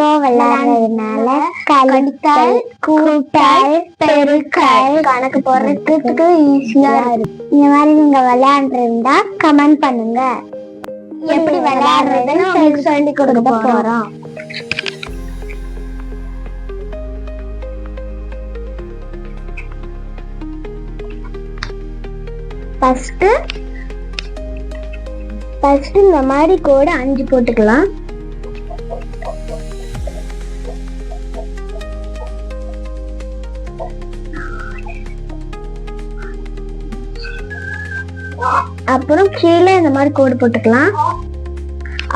Bingo விளையாடுறதுனால கழித்தல் கூட்டல் பெருக்கல் கணக்கு போடுறதுக்கு ஈஸியா இருக்கு. இந்த மாதிரி நீங்க விளையாண்டுருந்தா கமெண்ட் பண்ணுங்க. எப்படி விளையாடுறதுன்னு உங்களுக்கு சொல்லி கொடுக்க போறோம். ஃபர்ஸ்ட் ஃபர்ஸ்ட் இந்த மாதிரி கோடு அஞ்சு போட்டுக்கலாம். அப்புறம் கீழே இந்த மாதிரி கோடு போட்டுக்கலாம்.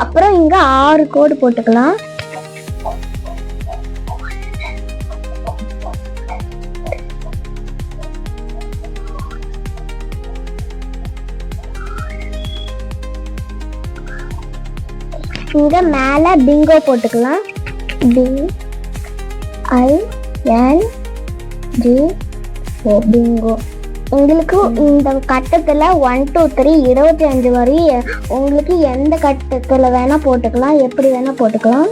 அப்புறம் இங்க ஆறு கோடு போட்டுக்கலாம். இங்க மேல பிங்கோ போட்டுக்கலாம். B I N G O bingo உங்களுக்கு இந்த கட்டத்துல ஒன் டூ த்ரீ இருபத்தி அஞ்சு வரையும் உங்களுக்கு எந்த கட்டத்துல வேணா போட்டுக்கலாம் எப்படி வேணா போட்டுக்கலாம்.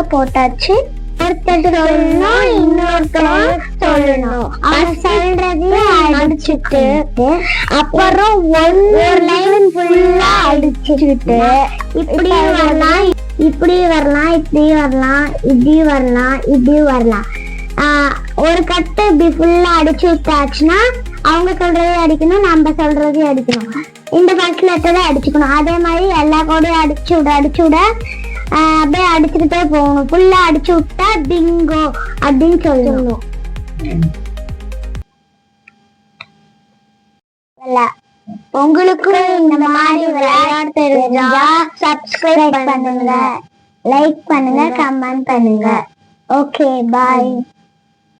போட்டாச்சு. ஒருத்தர் சொல்லணும் இன்னொருத்தர் சொல்லணும். அவர் சொல்றது அடிச்சுட்டு அப்புறம் ஒரு லைன் ஃபுல்லா அடிச்சுட்டு இப்படி வரலாம் இப்படி வரலாம் இப்படி வரலாம் இப்படி வரலாம் இப்படி வரலாம். ஆஹ் ஒரு கட்டு இப்படி ஃபுல்லா அடிச்சு விட்டாச்சுன்னா அவங்க சொல்றதே அடிக்கணும் நம்ம சொல்றதே அடிக்கணும். இந்த ஃபர்ஸ்ட் லெட்டரை அடிச்சுக்கணும்? அதே மாதிரி எல்லா கோடையும் அடிச்சு விட அடிச்சு விட. எடுத்துட்டு அப்படியே போகணும் ஃபுல்லா அடிச்சு விட்டா பிங்கோ அப்படின்னு சொல்லணும் இல்ல. உங்களுக்கும் இந்த மாதிரி விளையாட்டு தெரிஞ்சா சப்ஸ்கிரைப் பண்ணுங்க. லைக் பண்ணுங்க கமெண்ட் பண்ணுங்க. Okay bye